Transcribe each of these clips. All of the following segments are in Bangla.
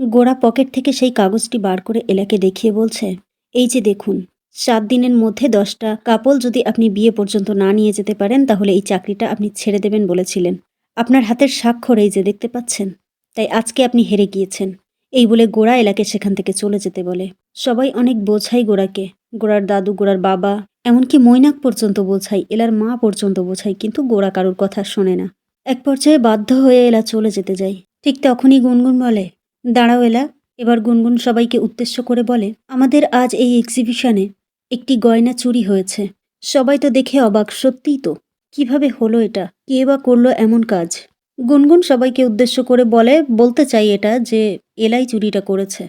গোড়া পকেট থেকে সেই কাগজটি বার করে এলাকে দেখিয়ে বলছে, এই যে দেখুন, সাত দিনের মধ্যে দশটা কাপল যদি আপনি বিয়ে পর্যন্ত না নিয়ে যেতে পারেন, তাহলে এই চাকরিটা আপনি ছেড়ে দেবেন বলেছিলেন। আপনার হাতের স্বাক্ষর এই যে দেখতে পাচ্ছেন, তাই আজকে আপনি হেরে গিয়েছেন। এই বলে গোড়া এলাকে সেখান থেকে চলে যেতে বলে। সবাই অনেক বোঝাই গোড়াকে গোড়ার দাদু গোড়ার বাবা, এমনকি মৈনাক পর্যন্ত বোঝাই এলার মা পর্যন্ত বোঝাই কিন্তু গোড়া কারোর কথা শোনে না। এক পর্যায়ে বাধ্য হয়ে এলা চলে যেতে যায়। ঠিক তখনই গুনগুন বলে দাঁড়াও এলা, এবার গুনগুন সবাইকে উদ্দেশ্য করে বলে, আমাদের আজ এই এক্সিবিশনে একটি গয়না চুরি হয়েছে। সবাই তো দেখে অবাক, সত্যিই তো। কীভাবে হলো এটা? কে বা করল এমন কাজ? গুনগুন সবাইকে উদ্দেশ্য করে বলে, বলতে চাই এটা যে এলাই চুরিটা করেছে।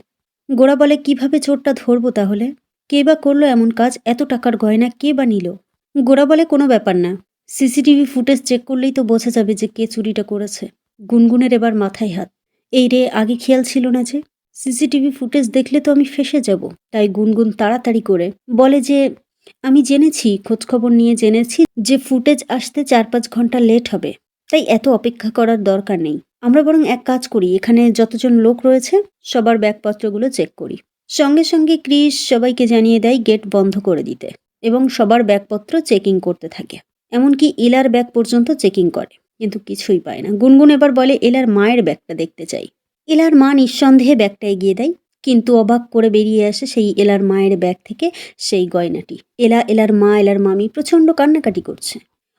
গোড়া বলে, কীভাবে চোরটা ধরবো তাহলে? কে বা করল এমন কাজ? এত টাকার গয়না কে বা নিল? গোড়া বলে, কোনো ব্যাপার না। সিসিটিভি ফুটেজ চেক করলেই তো বোঝা যাবে যে কে চুরিটা করেছে। গুনগুনের এবার মাথায় হাত। এই রে, আগে খেয়াল ছিল না যে সিসিটিভি ফুটেজ দেখলে তো আমি ফেসে যাব। তাই গুনগুন তাড়াতাড়ি করে বলে যে, আমি জেনেছি, খোঁজখবর নিয়ে জেনেছি যে ফুটেজ আসতে চার পাঁচ ঘণ্টা লেট হবে। তাই এত অপেক্ষা করার দরকার নেই। আমরা বরং এক কাজ করি, এখানে যতজন লোক রয়েছে, সবার ব্যাগপত্রগুলো চেক করি। সঙ্গে সঙ্গে ক্রিস সবাইকে জানিয়ে দেয় গেট বন্ধ করে দিতে এবং সবার ব্যাগপত্র চেকিং করতে থাকে। এমনকি ইলার ব্যাগ পর্যন্ত চেকিং করে। কিন্তু কিছুই পায় না। গুনগুন এবার বলে, এলার মায়ের ব্যাগটা দেখতে চাই। এলার মা নিঃসন্দেহে ব্যাগটা এগিয়ে দেয়, কিন্তু অবাক করে বেরিয়ে আসে সেই এলার মায়ের ব্যাগ থেকে সেই গয়নাটি। এলা, এলার মা, এলার মামি প্রচণ্ড কান্নাকাটি করছে।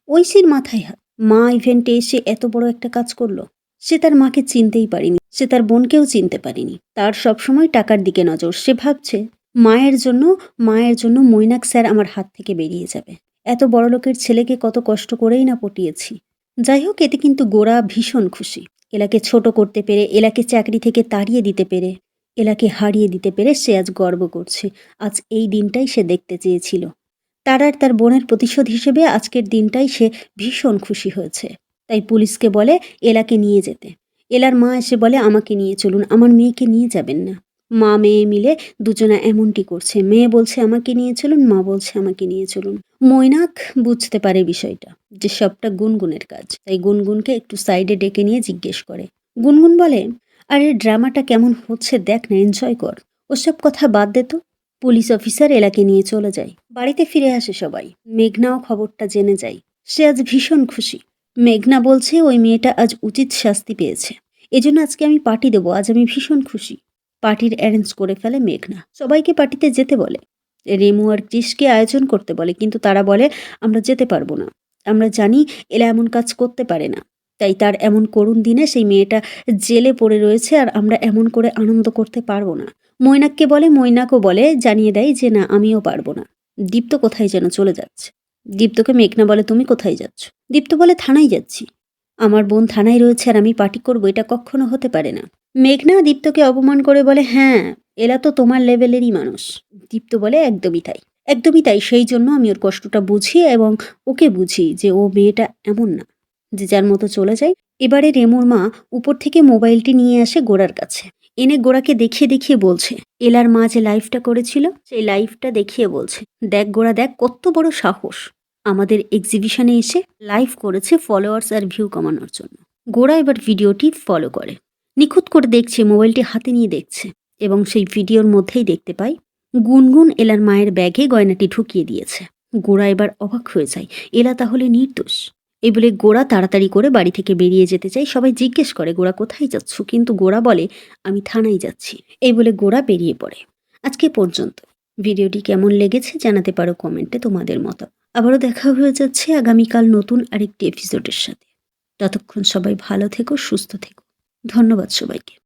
ঐশীর মাথায় হাত। মা ইভেন্টে এসে এত বড় একটা কাজ করল। সে তার মাকে চিনতেই পারেনি। সে তার বোনকেও চিনতে পারেনি। তার সবসময় টাকার দিকে নজর। সে ভাবছে, মায়ের জন্য মায়ের জন্য মৈনাক স্যার আমার হাত থেকে বেরিয়ে যাবে। এত বড় লোকের ছেলেকে কত কষ্ট করেই না পটিয়েছি। যাই হোক এতে কিন্তু গোড়া ভীষণ খুশি। এলাকে ছোট করতে পেরে, এলাকে চাকরি থেকে তাড়িয়ে দিতে পেরে, এলাকে হারিয়ে দিতে পেরে সে আজ গর্ব করছে। আজ এই দিনটাই সে দেখতে চেয়েছিল। তার আর তার বোনের প্রতিশোধ হিসেবে আজকের দিনটাই সে ভীষণ খুশি হয়েছে। তাই পুলিশকে বলে, এলাকে নিয়ে যেতে। এলার মা এসে বলে, আমাকে নিয়ে চলুন, আমার মেয়েকে নিয়ে যাবেন না। মা মেয়ে মিলে দুজনা এমনটি করছে। মেয়ে বলছে, আমাকে নিয়ে চলুন, মা বলছে, আমাকে নিয়ে চলুন। মৈনাক বুঝতে পারে বিষয়টা, যে সবটা গুনগুনের কাজ। তাই গুনগুনকে একটু সাইডে ডেকে নিয়ে জিজ্ঞেস করে। গুনগুন বলে, আরে, ড্রামাটা কেমন হচ্ছে দেখ না এনজয় কর। ওসব কথা বাদ দে তো। পুলিশ অফিসার এলাকে নিয়ে চলে যায়। বাড়িতে ফিরে আসে সবাই। মেঘনাও খবরটা জেনে যায়। সে আজ ভীষণ খুশি। মেঘনা বলছে, ওই মেয়েটা আজ উচিত শাস্তি পেয়েছে। এজন্য আজকে আমি পার্টি দেবো। আজ আমি ভীষণ খুশি। পার্টির অ্যারেঞ্জ করে ফেলে মেঘনা। সবাইকে পার্টিতে যেতে বলে। রেমু আর কৃষকে আয়োজন করতে বলে, কিন্তু তারা বলে, আমরা যেতে পারব না। আমরা জানি এলা এমন কাজ করতে পারে না। তাই তার এমন করুণ দিনে সেই মেয়েটা জেলে পড়ে রয়েছে আর আমরা এমন করে আনন্দ করতে পারব না। মৈনাককে বলে, মৈনাকও বলে, জানিয়ে দেয় যে, না, আমিও পারব না। দীপ্ত কোথায় যেন চলে যাচ্ছে? দীপ্তকে মেঘনা বলে, তুমি কোথায় যাচ্ছ? দীপ্ত বলে, থানায় যাচ্ছি। আমার বোন থানায় রয়েছে আর আমি পার্টি করব, এটা কখনো হতে পারে না। মেঘনা দীপ্তকে অপমান করে বলে হ্যাঁ এরা তো তোমার লেভেলেরই মানুষ। দীপ্ত বলে, একদমই তাই একদমই তাই। সেই জন্য আমি ওর কষ্টটা বুঝি এবং ওকে বুঝি যে ও মেয়েটা এমন না, যে যার মতো চলে যায়। এবারে রেমুর মা উপর থেকে মোবাইলটি নিয়ে আসে গোড়ার কাছে। এনে গোড়াকে দেখিয়ে দেখিয়ে বলছে, এলার মা যে লাইফটা করেছিল, সেই লাইফটা দেখিয়ে বলছে, দেখ গোড়া দেখ কত বড় সাহস। আমাদের এক্সিবিশনে এসে লাইভ করেছে ফলোয়ার্স আর ভিউ কমানোর জন্য। গোড়া এবার ভিডিওটি ফলো করে। নিখুঁত করে দেখছে, মোবাইলটি হাতে নিয়ে দেখছে এবং সেই ভিডিওর মধ্যেই দেখতে পাই, গুনগুন এলার মায়ের ব্যাগে গয়নাটি ঢুকিয়ে দিয়েছে। গোড়া এবার অবাক হয়ে যায়, এলা তাহলে নির্দোষ। এই বলে গোড়া তাড়াতাড়ি করে বাড়ি থেকে বেরিয়ে যেতে চাই সবাই জিজ্ঞেস করে গোড়া কোথায় যাচ্ছ? কিন্তু গোড়া বলে, আমি থানায় যাচ্ছি। এই বলে গোড়া বেরিয়ে পড়ে। আজকে পর্যন্ত। ভিডিওটি কেমন লেগেছে জানাতে পারো কমেন্টে তোমাদের মতো। আবারও দেখা হয়ে যাচ্ছে আগামীকাল নতুন আরেকটি এপিসোডের সাথে। ততক্ষণ সবাই ভালো থেকো, সুস্থ থেকো। ধন্যবাদ সবাইকে।